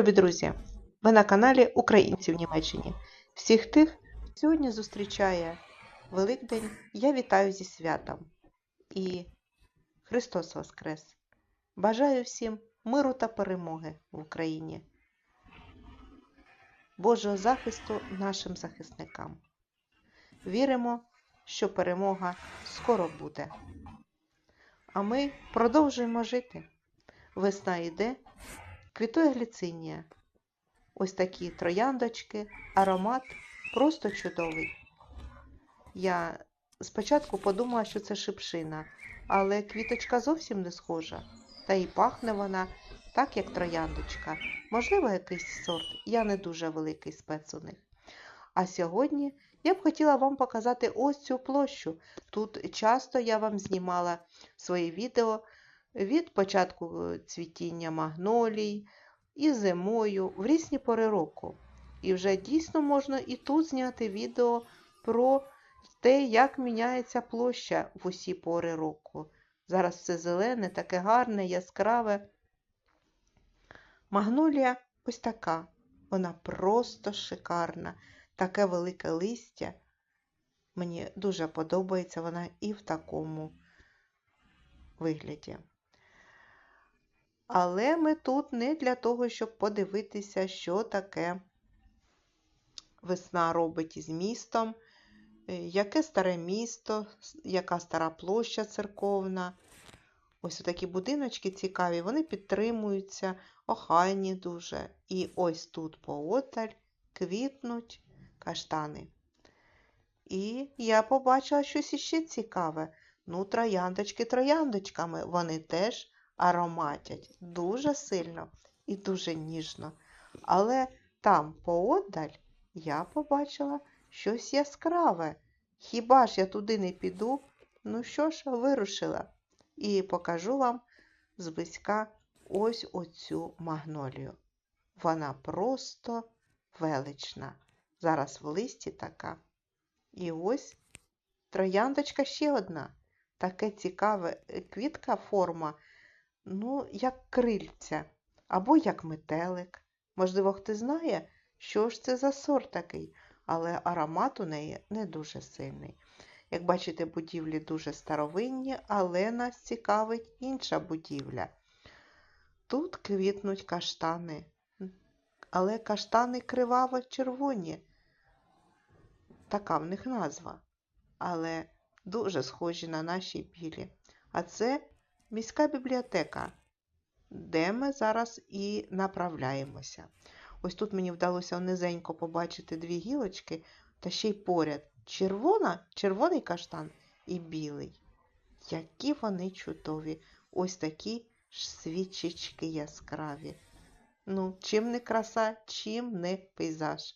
Любі друзі! Ви на каналі Українці в Німеччині. Всіх тих, хто сьогодні зустрічає Великдень, я вітаю зі святом. І Христос Воскрес! Бажаю всім миру та перемоги в Україні, Божого захисту нашим захисникам. Віримо, що перемога скоро буде. А ми продовжуємо жити. Весна йде, квітує гліцинія. Ось такі трояндочки, аромат просто чудовий. Я спочатку подумала, що це шипшина, але квіточка зовсім не схожа. Та і пахне вона так, як трояндочка. Можливо, якийсь сорт, я не дуже великий спец у них. А сьогодні я б хотіла вам показати ось цю площу. Тут часто я вам знімала свої відео від початку цвітіння магнолій і зимою в різні пори року. І вже дійсно можна і тут зняти відео про те, як міняється площа в усі пори року. Зараз все зелене, таке гарне, яскраве. Магнолія ось така. Вона просто шикарна, таке велике листя. Мені дуже подобається вона і в такому вигляді. Але ми тут не для того, щоб подивитися, що таке весна робить із містом, яке старе місто, яка стара площа церковна. Ось такі будиночки цікаві, вони підтримуються, охайні дуже. І ось тут пооталь квітнуть каштани. І я побачила щось іще цікаве. Ну, трояндочки трояндочками, вони теж ароматять дуже сильно і дуже ніжно. Але там поодаль я побачила щось яскраве. Хіба ж я туди не піду? Ну що ж, вирушила. І покажу вам зблизька ось оцю магнолію. Вона просто велична. Зараз в листі така. І ось трояндочка ще одна. Таке цікаве квітка форма ну, як крильця або як метелик. Можливо, хто знає, що ж це за сорт такий, але аромат у неї не дуже сильний. Як бачите, будівлі дуже старовинні, але нас цікавить інша будівля. Тут квітнуть каштани, але каштани криваво-червоні. Така в них назва, але дуже схожі на наші білі. А це міська бібліотека, де ми зараз і направляємося. Ось тут мені вдалося низенько побачити дві гілочки, та ще й поряд червона, червоний каштан і білий. Які вони чудові! Ось такі ж свічечки яскраві. Ну, чим не краса, чим не пейзаж.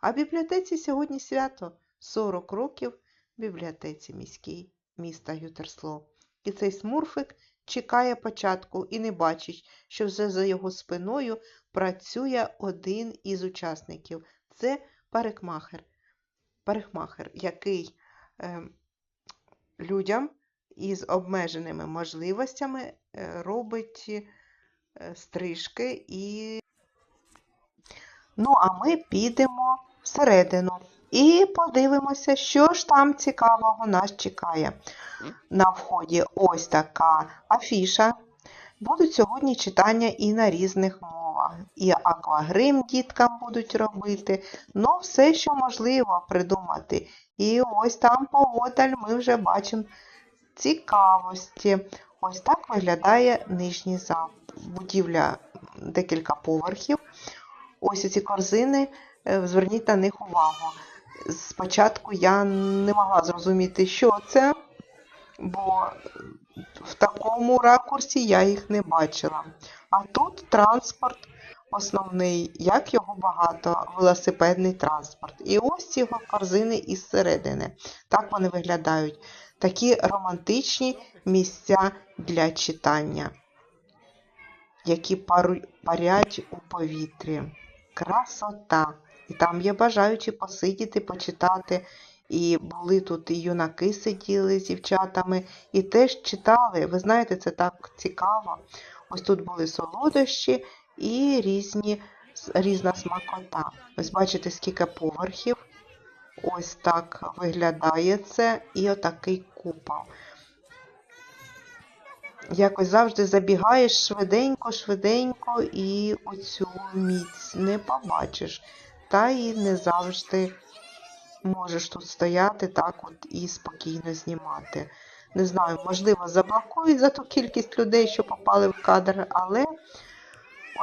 А в бібліотеці сьогодні свято 40 років бібліотеці міській міста Гютерсло. І цей смурфик чекає початку і не бачить, що вже за його спиною працює один із учасників. Це парикмахер, парикмахер який е, людям із обмеженими можливостями е, робить е, стрижки і. Ну, а ми підемо всередину. І подивимося, що ж там цікавого нас чекає. На вході ось така афіша. Будуть сьогодні читання і на різних мовах. І аквагрим діткам будуть робити. Ну, все, що можливо придумати. І ось там поодаль ми вже бачимо цікавості. Ось так виглядає нижній зал. Будівля декілька поверхів. Ось ці корзини, е, зверніть на них увагу. Спочатку я не могла зрозуміти, що це, бо в такому ракурсі я їх не бачила. А тут транспорт основний, як його багато, велосипедний транспорт. І ось ці корзини із середини. Так вони виглядають. Такі романтичні місця для читання, які парять у повітрі. Красота! І там є бажаючі посидіти, почитати. І були тут і юнаки сиділи з дівчатами і теж читали. Ви знаєте, це так цікаво. Ось тут були солодощі і різні, різна смакота. Ось бачите, скільки поверхів. Ось так виглядає це і отакий купол. Якось завжди забігаєш швиденько, швиденько і оцю міць не побачиш. Та і не завжди можеш тут стояти так от і спокійно знімати. Не знаю, можливо, заблокують за ту кількість людей, що попали в кадр, але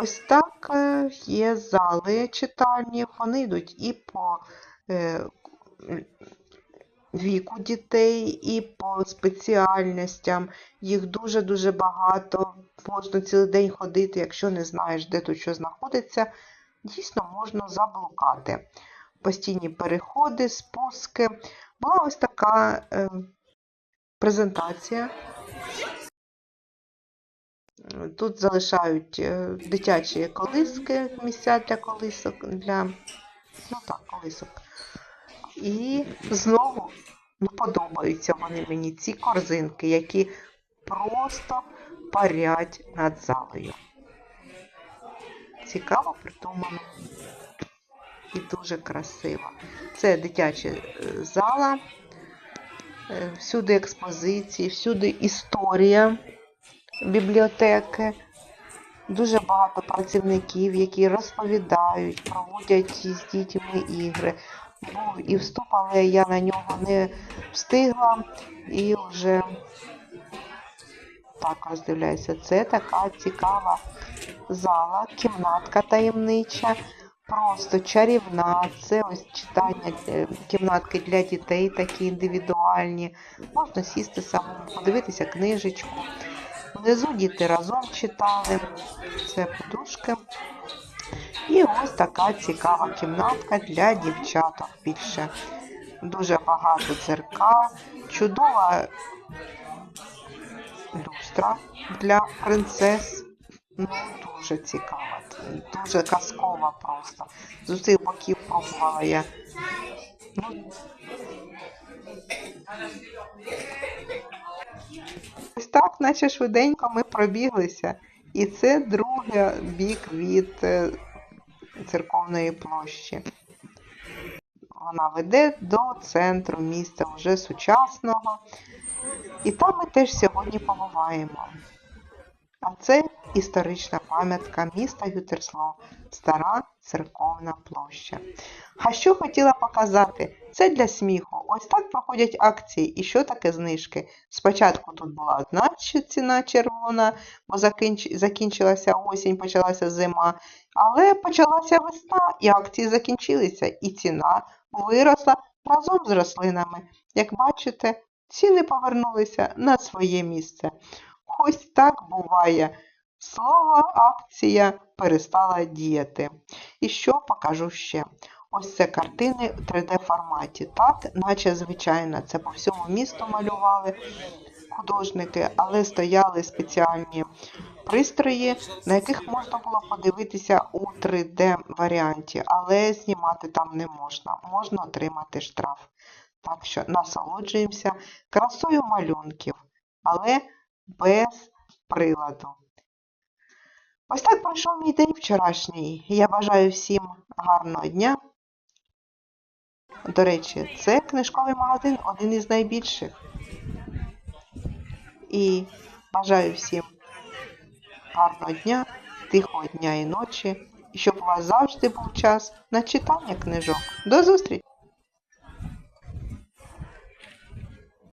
ось так е, є зали читальні, вони йдуть і по е, віку дітей, і по спеціальностям. Їх дуже-дуже багато. Можна цілий день ходити, якщо не знаєш, де тут що знаходиться, дійсно можна заблукати. Постійні переходи, спуски. Була ось така е, презентація. Тут залишають е, дитячі колиски, місця для колисок, для ну так, колисок. І знову ну, подобаються вони мені ці корзинки, які просто парять над залою. Цікаво придумано і дуже красиво. Це дитяча е, зала, е, всюди експозиції, всюди історія бібліотеки. Дуже багато працівників, які розповідають, проводять з дітьми ігри. Був і вступ, але я на нього не встигла і вже так роздивляюся. Це така цікава зала, кімнатка таємнича, просто чарівна. Це ось читання е, кімнатки для дітей, такі індивідуальні. Можна сісти самому, подивитися книжечку. Внизу діти разом читали. Це подушки. І ось така цікава кімнатка для дівчаток більше. Дуже багато дзеркал, чудова люстра для принцес. Ну, дуже цікава, дуже казкова просто. З усіх боків пробувала я. Ну, Ось так, наче швиденько ми пробіглися. І це другий бік від е, церковної площі. Вона веде до центру міста вже сучасного. І там ми теж сьогодні побуваємо. А це історична пам'ятка міста Гютерсло, стара церковна площа. А що хотіла показати? Це для сміху. Ось так проходять акції. І що таке знижки? Спочатку тут була одна ціна червона, бо закінч... закінчилася осінь, почалася зима. Але почалася весна, і акції закінчилися, і ціна виросла разом з рослинами. Як бачите, ціни повернулися на своє місце. Ось так буває. Слово акція перестала діяти. І що покажу ще? Ось це картини в 3D форматі. Так, наче звичайно, це по всьому місту малювали художники, але стояли спеціальні пристрої, на яких можна було подивитися у 3D варіанті, але знімати там не можна. Можна отримати штраф. Так що насолоджуємося красою малюнків, але без приладу. Ось так пройшов мій день вчорашній. Я бажаю всім гарного дня. До речі, це книжковий магазин один із найбільших. І бажаю всім гарного дня, тихого дня і ночі, і щоб у вас завжди був час на читання книжок. До зустрічі!